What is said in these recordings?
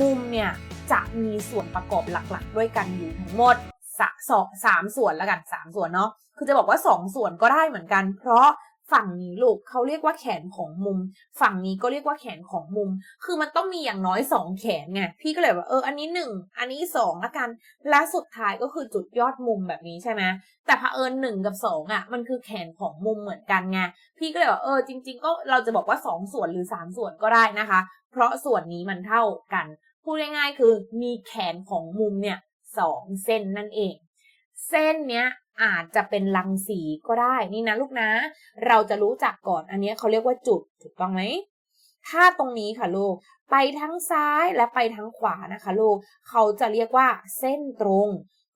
มุมเนี่ยจะมีส่วนประกอบหลักๆ ด้วยกันอยู่ทั้งหมดสองสามส่วนแล้วกันสามส่วนเนาะคือจะบอกว่าสองส่วนก็ได้เหมือนกัน เพราะฝั่งนี้ลูกเขาเรียกว่าแขนของมุม ฝั่งนี้ก็เรียกว่าแขนของมุม คือมันต้องมีอย่างน้อยสองแขนไงพี่ก็เลยว่าเอออันนี้หนึ่งอันนี้สองละกัน และสุดท้ายก็คือจุดยอดมุมแบบนี้ใช่ไหมแต่เผอิญหนึ่งกับสองอะมันคือแขนของมุมเหมือนกันไงพี่ก็เลยว่าเออจริง ๆ ก็เราจะบอกว่าสองส่วนหรือสามส่วนก็ได้นะคะ เพราะส่วนนี้มันเท่ากัน พูดง่ายๆคือมีแขนของมุมเนี่ยสองเส้นนั่นเอง เส้นเนี้ยอาจจะเป็นรังสีก็ได้นี่นะลูกนะ เราจะรู้จักก่อนอันนี้เขาเรียกว่าจุดถูกต้องไหมถ้าตรงนี้ค่ะลูกไปทั้งซ้ายและไปทั้งขวานะคะลูกเขาจะเรียกว่าเส้นตรง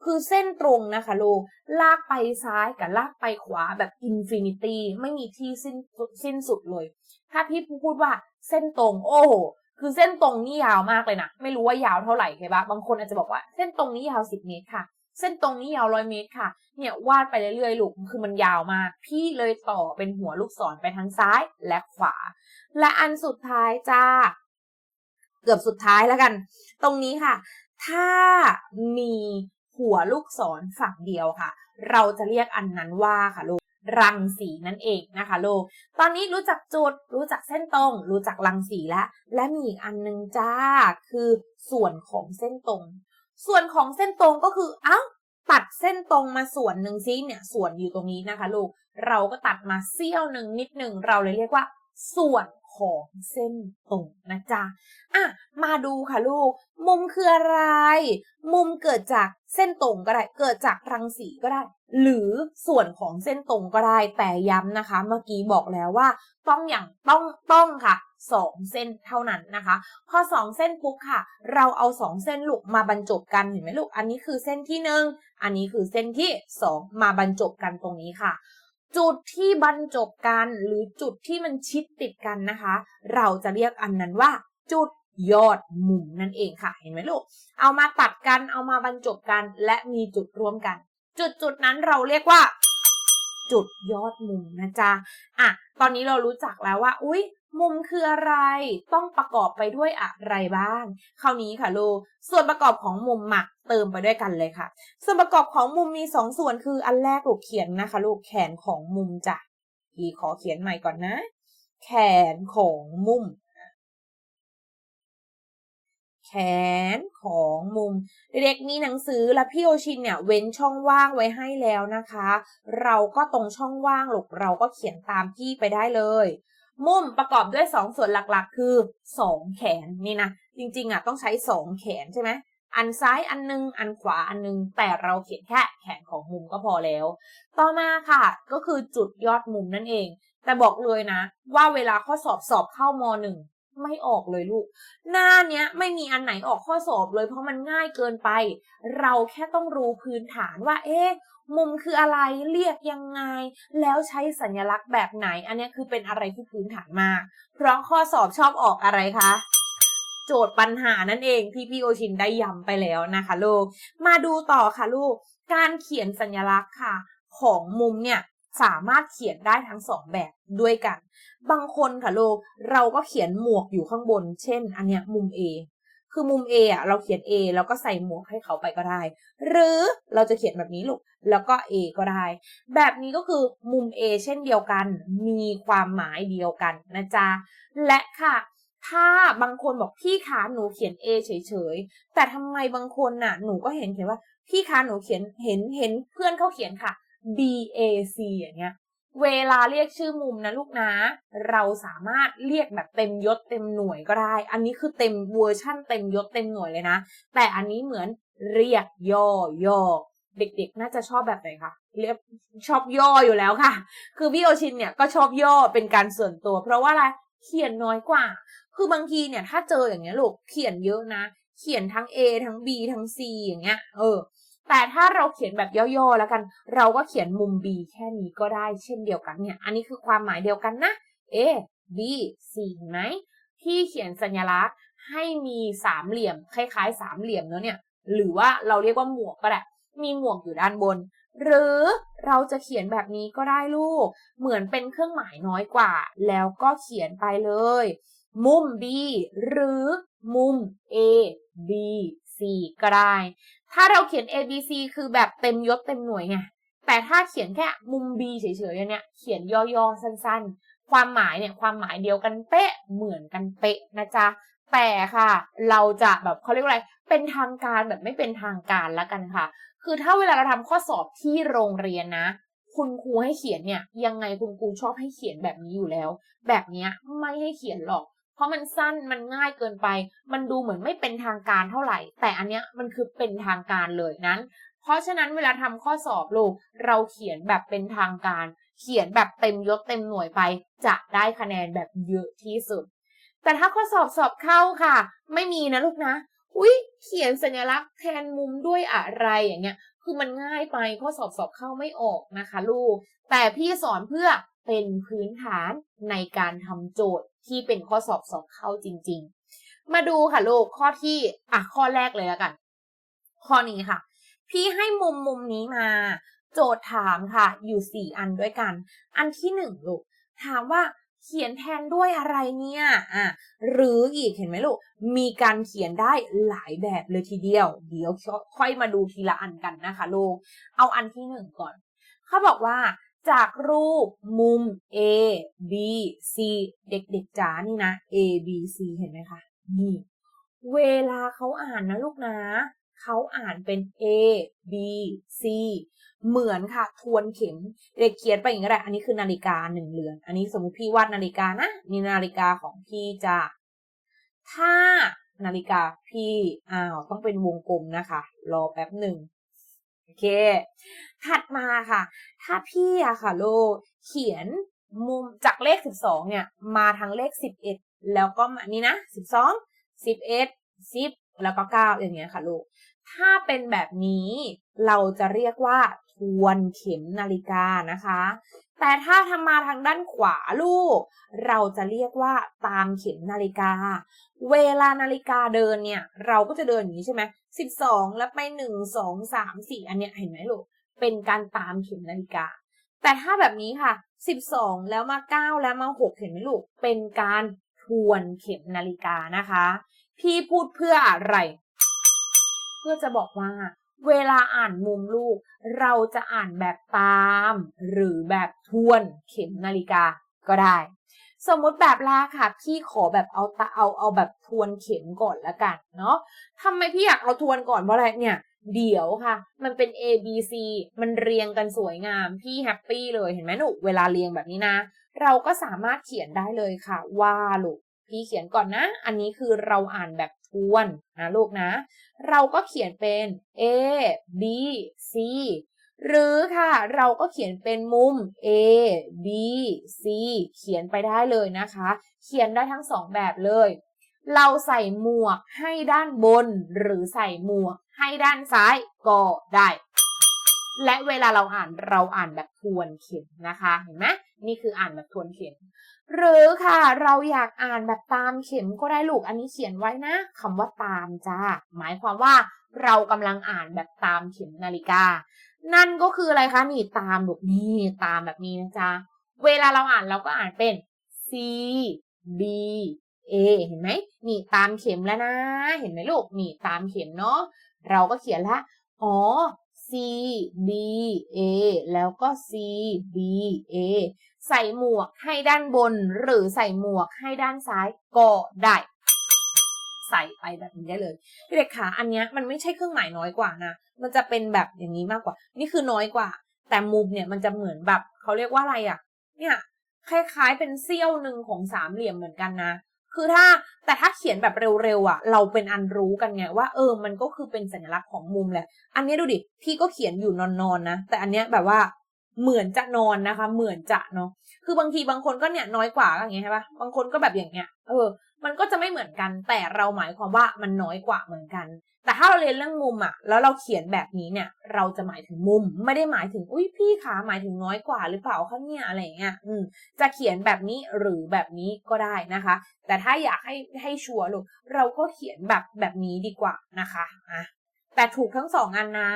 คือเส้นตรงนะคะลูกลากไปซ้ายกับลากไปขวาแบบอินฟินิตี้ไม่มีที่สิ้นสิ้นสุดเลย ถ้าพี่พูดว่าเส้นตรง โอ้โห คือเส้นตรงนี่ยาวมากเลยนะ ไม่รู้ว่ายาวเท่าไหร่ใช่ปะบางคนอาจจะบอกว่าเส้นตรงนี้ยาวสิบเมตรค่ะ เส้นตรงนี้ยาวร้อยเมตรค่ะ เนี่ยวาดไปเรื่อยๆลูก คือมันยาวมาก พี่เลยต่อเป็นหัวลูกศรไปทางซ้ายและขวา และอันสุดท้ายจ้า เกือบสุดท้ายแล้วกัน ตรงนี้ค่ะ ถ้ามีหัวลูกศรฝั่งเดียวค่ะ เราจะเรียกอันนั้นว่าค่ะลูก รังสีนั่นเองนะคะลูกตอนนี้รู้จักจุด รู้จักเส้นตรง รู้จักรังสีแล้ว และมีอีกอันนึงจ้า คือส่วนของเส้นตรง ส่วนของเส้นตรงก็คือ เอ้า ตัดเส้นตรงมาส่วนหนึ่งซิเนี่ย ส่วนอยู่ตรงนี้นะคะลูก เราก็ตัดมาเสี้ยวหนึ่งนิดหนึ่ง เราเลยเรียกว่า ส่วนของเส้นตรงนะจ๊ะ อะ มาดูค่ะลูก มุมคืออะไร มุมเกิดจากเส้นตรงก็ได้ เกิดจากรังสีก็ได้ หรือส่วนของเส้นตรงก็ได้แต่ย้ำนะคะ เมื่อกี้บอกแล้วว่า ต้องอย่างต้องต้องค่ะสองเส้นเท่านั้นนะคะ พอสองเส้นปุ๊บค่ะ เราเอาสองเส้นลูกมาบรรจบกันเห็นไหมลูก อันนี้คือเส้นที่หนึ่งอันนี้คือเส้นที่สองมาบรรจบกันตรงนี้ค่ะ จุดที่บรรจบกันหรือจุดที่มันชิดติดกันนะคะ เราจะเรียกอันนั้นว่า จุดยอดมุมนั่นเองค่ะ เห็นไหมลูก เอามาตัดกันเอามาบรรจบกัน และมีจุดร่วมกัน จุดจุดนั้นเราเรียกว่า จุดยอดมุมนะจ๊ะอะตอนนี้เรารู้จักแล้วว่า อุ๊ย มุมคืออะไร ต้องประกอบไปด้วยอะไรบ้าง คราวนี้ค่ะลูกส่วนประกอบของมุมหมักเติมไปด้วยกันเลยค่ะ ส่วนประกอบของมุมมีสองส่วนคืออันแรกลูกเขียนนะคะลูกแขนของมุมจ้ะพี่ขอเขียนใหม่ก่อนนะ แขนของมุม นของมุม เด็กๆมีหนังสือและพี่โอชินเนี่ยเว้นช่องว่างไว้ให้แล้วนะคะ เราก็ตรงช่องว่างหลกเราก็เขียนตามพี่ไปได้เลย มุมประกอบด้วยสองส่วนหลักๆ คือสองแขนนี่นะ จริงๆอะต้องใช้สองแขนใช่ไหมอันซ้ายอันนึง อันขวาอันนึง แต่เราเขียนแค่แขนของมุมก็พอแล้ว ต่อมาค่ะก็คือจุดยอดมุมนั่นเอง แต่บอกเลยนะ ว่าเวลาข้อสอบสอบเข้ามหนึ่ง ไม่ออกเลยลูก หน้าเนี้ยไม่มีอันไหนออกข้อสอบเลยเพราะมันง่ายเกินไป เราแค่ต้องรู้พื้นฐานว่า เอ๊ะมุมคืออะไรเรียกยังไง แล้วใช้สัญลักษณ์แบบไหน อันนี้คือเป็นอะไรที่พื้นฐานมาก เพราะข้อสอบชอบออกอะไรคะโจทย์ปัญหานั่นเองที่พี่โอชินได้ย้ำไปแล้วนะคะลูก มาดูต่อค่ะลูก การเขียนสัญลักษณ์ค่ะ ของมุมเนี่ย สามารถเขียนได้ทั้งสองแบบด้วยกัน บางคนค่ะโลกเราก็เขียนหมวกอยู่ข้างบน เช่น อันเนี้ยมุม A คือมุม A อะเราเขียน A แล้วก็ใส่หมวกให้เขาไปก็ได้ หรือเราจะเขียนแบบนี้ลูกแล้วก็ A ก็ได้ แบบนี้ก็คือมุม A เช่นเดียวกัน มีความหมายเดียวกันนะจ๊ะ และค่ะถ้าบางคนบอกพี่คะหนูเขียน A เฉยๆ แต่ทำไมบางคนน่ะ หนูก็เห็นเขียนว่า พี่คะหนูเขียนเห็นเห็นเพื่อนเขาเขียนค่ะ B A C อย่างเงี้ย เวลาเรียกชื่อมุมนะลูกนะ เราสามารถเรียกแบบเต็มยศเต็มหน่วยก็ได้ อันนี้คือเต็มเวอร์ชั่นเต็มยศเต็มหน่วยเลยนะ แต่อันนี้เหมือนเรียกย่อย่อเด็กๆ น่าจะชอบแบบไหนคะเรียกชอบย่ออยู่แล้วค่ะ คือพี่โอชินเนี่ยก็ชอบย่อเป็นการส่วนตัว เพราะว่าอะไร เขียนน้อยกว่า คือบางทีเนี่ยถ้าเจออย่างเงี้ยลูก เขียนเยอะนะ เขียนทั้ง A ทั้ง B ทั้ง C อย่างเงี้ย เออ แต่ถ้าเราเขียนแบบย่อๆแล้วกัน เราก็เขียนมุม B แค่นี้ก็ได้เช่นเดียวกันเนี่ย อันนี้คือความหมายเดียวกันนะ A B C เห็นไหมที่เขียนสัญลักษณ์ให้มีสามเหลี่ยม คล้ายๆสามเหลี่ยมเนาะเนี่ย หรือว่าเราเรียกว่าหมวกก็ได้มีหมวกอยู่ด้านบน หรือเราจะเขียนแบบนี้ก็ได้ลูก เหมือนเป็นเครื่องหมายน้อยกว่า แล้วก็เขียนไปเลย มุม B หรือมุม A B C ก็ได้ ถ้าเราเขียน A B C คือแบบเต็มยศเต็มหน่วยไง แต่ถ้าเขียนแค่มุม B เฉยๆเนี่ย เขียนย่อๆสั้นๆ ความหมายเนี่ยความหมายเดียวกันเป๊ะเหมือนกันเป๊ะนะจ๊ะ แต่ค่ะ เราจะแบบเขาเรียกว่าอะไร เป็นทางการแบบไม่เป็นทางการล้วกันค่ะ คือถ้าเวลาเราทำข้อสอบที่โรงเรียนนะคุณครูให้เขียนเนี่ยยังไงคุณครูชอบให้เขียนแบบนี้อยู่แล้ว แบบนี้ไม่ให้เขียนหรอก เพราะมันสั้นมันง่ายเกินไป มันดูเหมือนไม่เป็นทางการเท่าไหร่ แต่อันเนี้ยมันคือเป็นทางการเลยนั้น เพราะฉะนั้นเวลาทำข้อสอบลูกเราเขียนแบบเป็นทางการ เขียนแบบเต็มยศเต็มหน่วยไป จะได้คะแนนแบบเยอะที่สุด แต่ถ้าข้อสอบสอบเข้าค่ะ ไม่มีนะลูกนะอุ๊ยเขียนสัญลักษณ์แทนมุมด้วยอะไรอย่างเงี้ย คือมันง่ายไปข้อสอบสอบเข้าไม่ออกนะคะ ลูก แต่พี่สอนเพื่อเป็นพื้นฐานในการทำโจทย์ ที่เป็นข้อสอบสอบเข้าจริง ๆ มาดูค่ะลูกข้อที่อะข้อแรกเลยแล้วกัน ข้อนี้ค่ะ พี่ให้มุมมุมนี้มา โจทย์ถามค่ะ อยู่สี่อันด้วยกัน อันที่หนึ่งลูกถามว่าเขียนแทนด้วยอะไรเนี่ย อะ หรืออีกเห็นไหมลูก มีการเขียนได้หลายแบบเลยทีเดียว เดี๋ยวค่อยมาดูทีละอันกันนะคะลูก เอาอันที่หนึ่งก่อน เขาบอกว่า จากรูปมุม A B C เด็กๆจ๋านี่นะ A B C เห็นไหมคะ นี่ เวลาเขาอ่านนะลูกนะ เขาอ่านเป็น A B C เหมือนค่ะ ทวนเข็ม เด็กเขียนไปอย่างนี้ก็ได้อันนี้คือนาฬิกาหนึ่งเรือน อันนี้สมมติพี่วาดนาฬิกานะ นี่นาฬิกาของพี่จ้าถ้านาฬิกาพี่ อ้าว ต้องเป็นวงกลมนะคะ รอแป๊บหนึ่ง โอเค ถัดมาค่ะ ถ้าพี่อะค่ะโลกเขียนมุมจากเลข 12 เนี่ย มาทั้งเลข 11 แล้วก็มานี่นะ 12 11 10 แล้วก็ 9 อย่างเงี้ยค่ะลูก ถ้าเป็นแบบนี้เราจะเรียกว่าทวนเข็มนาฬิกานะคะ แต่ถ้าทำมาทางด้านขวาลูก เราจะเรียกว่าตามเข็มนาฬิกา เวลานาฬิกาเดินเนี่ย เราก็จะเดินอย่างนี้ใช่ไหม สิบสองแล้วไปหนึ่งสองสามสี่อันเนี้ยเห็นไหมลูก เป็นการตามเข็มนาฬิกา แต่ถ้าแบบนี้ค่ะสิบสองแล้วมาเก้าแล้วมาหกเห็นไหมลูก เป็นการทวนเข็มนาฬิกานะคะ พี่พูดเพื่ออะไร เพื่อจะบอกว่า เวลาอ่านมุมลูก เราจะอ่านแบบตาม หรือแบบทวนเข็มนาฬิกาก็ได้ สมมติแบบแรกค่ะ พี่ขอแบบเอาตาเอาเอาแบบทวนเข็มก่อนละกันเนาะทำไมพี่อยากเอาทวนก่อนเพราะอะไรเนี่ยเดี๋ยวค่ะ มันเป็น A B C มันเรียงกันสวยงาม พี่แฮปปี้เลยเห็นไหมหนูเวลาเรียงแบบนี้นะ เราก็สามารถเขียนได้เลยค่ะ ว่าลูก พี่เขียนก่อนนะ อันนี้คือเราอ่านแบบทวนนะลูกนะ เราก็เขียนเป็น A B C หรือค่ะเราก็เขียนเป็นมุม A B C เขียนไปได้เลยนะคะ เขียนได้ทั้งสองแบบเลย เราใส่หมวกให้ด้านบน หรือใส่หมวกให้ด้านซ้ายก็ได้ และเวลาเราอ่านเราอ่านแบบทวนเข็มนะคะเห็นไหมนี่คืออ่านแบบทวนเข็มหรือค่ะเราอยากอ่านแบบตามเข็มก็ได้ลูกอันนี้เขียนไว้นะคำว่าตามจ้าหมายความว่า เรากำลังอ่านแบบตามเข็มนาฬิกา นั่นก็คืออะไรคะนี่ตามลูกนี่ตามแบบนี้นะจ๊ะ เวลาเราอ่านเราก็อ่านเป็น C B A เห็นไหมนี่ตามเข็มแล้วนะ เห็นไหมลูกนี่ตามเข็มเนาะเราก็เขียนละอ๋อ C B A แล้วก็ C B A ใส่หมวกให้ด้านบน หรือใส่หมวกให้ด้านซ้ายก็ได้ ใส่ไปแบบนี้ได้เลยที่เด็กขาอันเนี้ยมันไม่ใช่เครื่องหมายน้อยกว่านะ มันจะเป็นแบบอย่างนี้มากกว่า นี่คือน้อยกว่า แต่มุมเนี่ยมันจะเหมือนแบบเขาเรียกว่าอะไรอะ เนี่ยคล้ายๆเป็นเสี้ยวหนึ่งของสามเหลี่ยมเหมือนกันนะ คือถ้าแต่ถ้าเขียนแบบเร็วๆอะ เราเป็นอันรู้กันไงว่าเออ มันก็คือเป็นสัญลักษณ์ของมุมแหละ อันนี้ดูดิ พี่ก็เขียนอยู่นอนๆนะแต่อันเนี้ยแบบว่าเหมือนจะนอนนะคะ เหมือนจะเนาะ คือบางทีบางคนก็เนี่ยน้อยกว่าอย่างเงี้ยใช่ปะบางคนก็แบบอย่างเงี้ย เออ มันก็จะไม่เหมือนกัน แต่เราหมายความว่ามันน้อยกว่าเหมือนกัน แต่ถ้าเราเรียนเรื่องมุมอะแล้วเราเขียนแบบนี้เนี่ย เราจะหมายถึงมุม ไม่ได้หมายถึงอุ้ยพี่ขาหมายถึงน้อยกว่าหรือเปล่าคะเนี่ยอะไรเงี้ยอืมจะเขียนแบบนี้หรือแบบนี้ก็ได้นะคะ แต่ถ้าอยากให้ให้ชัวร์ลูกเราก็เขียนแบบแบบนี้ดีกว่านะคะอะแต่ถูกทั้งสองอันนะ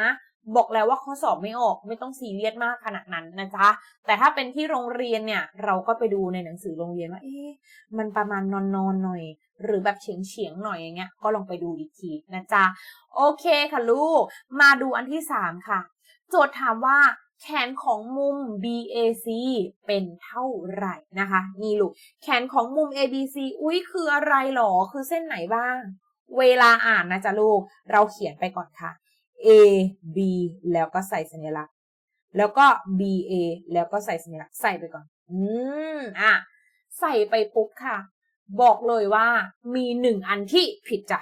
บอกแล้วว่าข้อสอบไม่ออกไม่ต้องซีเรียสมากขนาดนั้นนะจ๊ะแต่ถ้าเป็นที่โรงเรียนเนี่ย เราก็ไปดูในหนังสือโรงเรียนว่าเอ๊ะมันประมาณนอนๆหน่อย หรือแบบเฉียงเฉียงหน่อยอย่างเงี้ยก็ลองไปดูอีกทีนะจ๊ะโอเคค่ะลูก มาดูอันที่ 3 ค่ะ โจทย์ถามว่าแขนของมุม BAC เป็นเท่าไหร่นะคะ นี่ลูก แขนของมุม ABC อุ้ยคืออะไรหรอ คือเส้นไหนบ้าง เวลาอ่านนะจ๊ะลูก เราเขียนไปก่อนค่ะ A B แล้วก็ใส่สัญลักษณ์ แล้วก็ B A แล้วก็ใส่สัญลักษณ์ใส่ไปก่อน อืมอะใส่ไปปุ๊บค่ะ บอกเลยว่ามีหนึ่งอันที่ผิดจ้ะ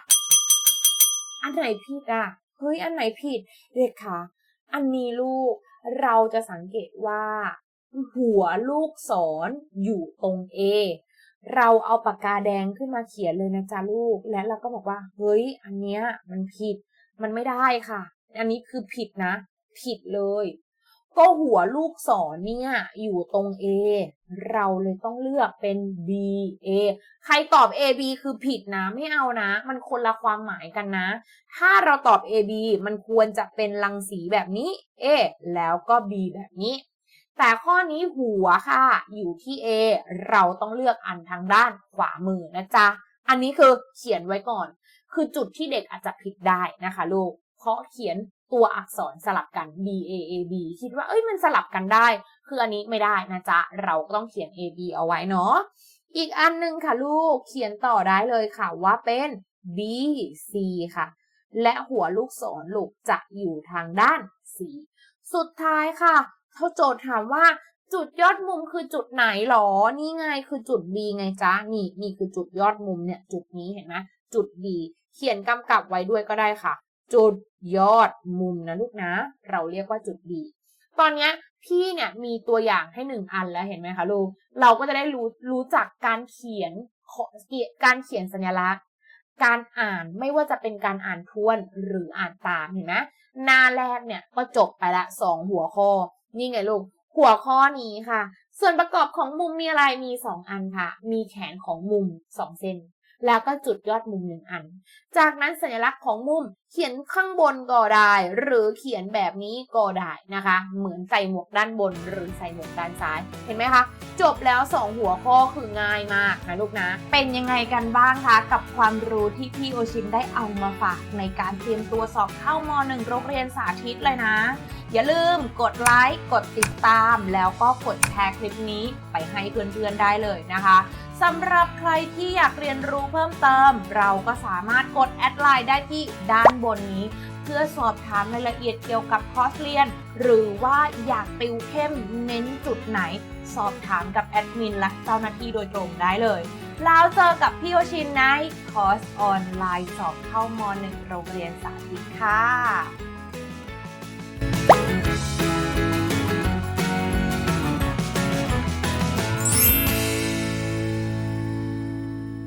อันไหนผิดอะ เฮ้ย อันไหนผิด เด็กคะอันนี้ลูกเราจะสังเกตว่า หัวลูกศรอยู่ตรง A เราเอาปากกาแดงขึ้นมาเขียนเลยนะจ๊ะลูก และเราก็บอกว่า เฮ้ย อันเนี้ยมันผิด มันไม่ได้ค่ะ อันนี้คือผิดนะ ผิดเลย ก็หัวลูกศรเนี่ยอยู่ตรง A เราเลยต้องเลือกเป็น B A ใครตอบ A B คือผิดนะ ไม่เอานะ มันคนละความหมายกันนะ ถ้าเราตอบ A B มันควรจะเป็นรังสีแบบนี้ A แล้วก็ B แบบนี้แต่ข้อนี้หัวค่ะ อยู่ที่ A เราต้องเลือกอันทางด้านขวามือนะจ๊ะ อันนี้คือเขียนไว้ก่อน คือจุดที่เด็กอาจจะผิดได้นะคะลูก เพราะเขียนตัวอักษรสลับกัน B A A B คิดว่าเอ้ยมันสลับกันได้ คืออันนี้ไม่ได้นะจ๊ะ เราก็ต้องเขียน A B เอาไว้เนาะ อีกอันหนึงค่ะลูก เขียนต่อได้เลยค่ะว่าเป็น B C ค่ะ และหัวลูกศรลูกจะอยู่ทางด้าน C สุดท้ายค่ะเขาโจทย์ถามว่าจุดยอดมุมคือจุดไหนหรอ นี่ไงคือจุด B ไงจ๊ะ นี่นี่คือจุดยอดมุมเนี่ย จุดนี้เห็นไหม จุด B เขียนกำกับไว้ด้วยก็ได้ค่ะ จุดยอดมุมนะลูกนะ เราเรียกว่าจุด B ตอนนี้พี่เนี่ยมีตัวอย่างให้หนึ่งอันแล้วเห็นไหมคะลูก เราก็จะได้รู้รู้จักการเขียนขอการเขียนสัญลักษณ์ การอ่านไม่ว่าจะเป็นการอ่านทวนหรืออ่านตามเห็นไหมหน้าแรกเนี่ยก็จบไปละสองหัวข้อ นี่ไงลูก หัวข้อนี้ค่ะ ส่วนประกอบของมุมมีอะไรมีสองอันค่ะ มีแขนของมุมสองเส้น แล้วก็จุดยอดมุมหนึ่งอัน จากนั้นสัญลักษณ์ของมุมเขียนข้างบนก็ได้ หรือเขียนแบบนี้ก็ได้นะคะ เหมือนใส่หมวกด้านบน หรือใส่หมวกด้านซ้ายเห็นไหมคะ จบแล้ว 2 หัวข้อคือง่ายมากนะลูกนะ เป็นยังไงกันบ้างคะกับความรู้ที่พี่โอชินได้เอามาฝากในการเตรียมตัวสอบเข้ามหนึ่งโรงเรียนสาธิตเลยนะ อย่าลืมกดไลค์กดติดตาม แล้วก็กดแชร์คลิปนี้ไปให้เพื่อนๆได้เลยนะคะสำหรับใครที่อยากเรียนรู้เพิ่มเติม เราก็สามารถกดแอดไลน์ได้ที่ด้านบนนี้ เพื่อสอบถามรายละเอียดเกี่ยวกับคอร์สเรียน หรือว่าอยากติวเข้มเน้นจุดไหน สอบถามกับแอดมินและเจ้าหน้าที่โดยตรงได้เลย แล้วเจอกับพี่โอชินในคอร์สออนไลน์สอบเข้าม .1 โรงเรียนสาธิตค่ะ